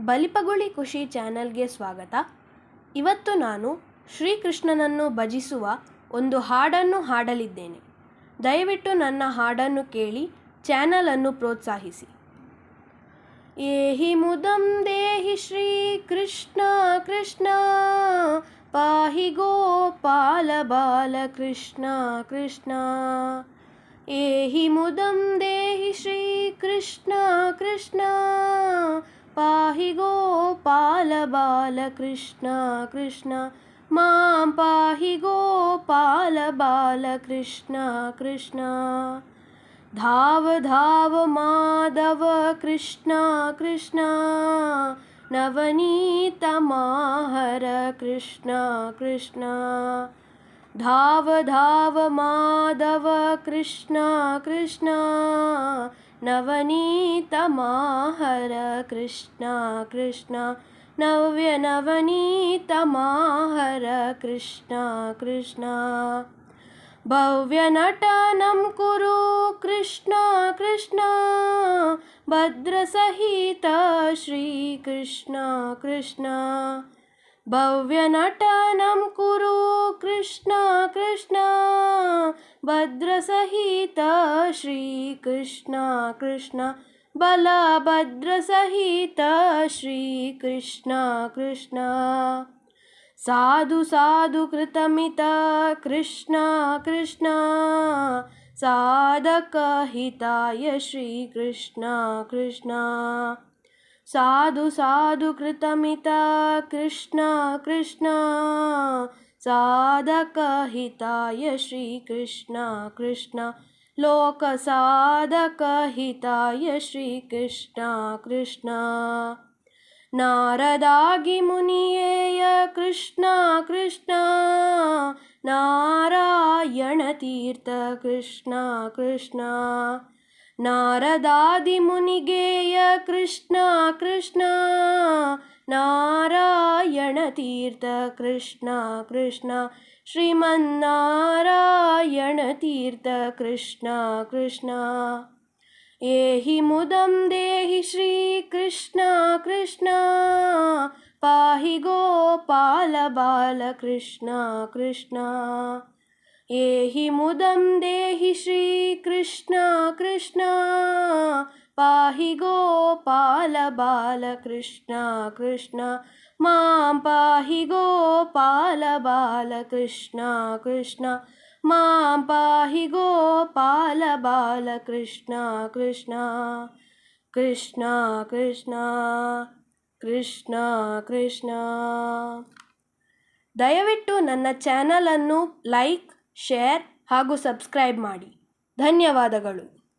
ಬಲಿಪಗುಳಿ ಖುಷಿ ಚಾನೆಲ್ಗೆ ಸ್ವಾಗತ. ಇವತ್ತು ನಾನು ಶ್ರೀಕೃಷ್ಣನನ್ನು ಭಜಿಸುವ ಒಂದು ಹಾಡನ್ನು ಹಾಡಲಿದ್ದೇನೆ. ದಯವಿಟ್ಟು ನನ್ನ ಹಾಡನ್ನು ಕೇಳಿ ಚಾನಲನ್ನು ಪ್ರೋತ್ಸಾಹಿಸಿ. ಏಹಿ ಮುದಂ ದೇಹಿ ಶ್ರೀ ಕೃಷ್ಣ ಪಾಹಿ ಗೋಪಾಲ ಬಾಲ ಕೃಷ್ಣ ಕೃಷ್ಣ. ಏಹಿ ಮುದಂ ದೇಹಿ ಶ್ರೀಕೃಷ್ಣ ಕೃಷ್ಣ पाहि गोपाल बालकृष्ण कृष्ण माँ पाहि गोपाल बालकृष्ण कृष्ण धाव धाव माधव कृष्ण कृष्ण। नवनीतमाहर कृष्ण कृष्ण। धाव धाव माधव कृष्ण कृष्ण। नवनीतमाहर कृष्ण कृष्ण। नव्यनवनीतमाहर कृष्ण कृष्ण। भव्यनटनं कुरु कृष्ण कृष्ण। भद्रसहित श्रीकृष्ण कृष्ण भव्यनटनं कुरु कृष्ण कृष्ण। भद्रसहित श्रीकृष्ण कृष्ण बलभद्रसहित श्रीकृष्ण कृष्ण। साधु साधु कृतमित कृष्ण कृष्ण। साधकहिताय श्रीकृष्ण कृष्ण। साधु साधु कृतमित कृष्ण कृष्ण साधकहिताय श्रीकृष्ण कृष्ण। लोकसाधकहिताय श्रीकृष्ण कृष्ण। नारदागिमुनियेय कृष्ण कृष्ण। नारायणतीर्थ कृष्ण कृष्ण। नारदादिमुनिगेय कृष्ण कृष्ण। थ कृष्ण कृष्ण श्रीमन्नारायणतीर्थ कृष्ण। कृष्ण एहि मुदं देहि श्रीकृष्ण कृष्ण। पाहि गोपालबालकृष्ण कृष्ण एहि मुदं देहि श्रीकृष्ण कृष्ण। पाहि गोपाल बालकृष्ण कृष्ण मां पाहि गोपाल बालकृष्ण कृष्ण मां पाहि गोपाल बालकृष्ण कृष्ण कृष्ण कृष्ण ಕೃಷ್ಣ ಕೃಷ್ಣ ದಯವಿಟ್ಟು ನನ್ನ ಚಾನಲನ್ನು ಲೈಕ್ ಶೇರ್ ಹಾಗೂ ಸಬ್ಸ್ಕ್ರೈಬ್ ಮಾಡಿ ಧನ್ಯವಾದಗಳು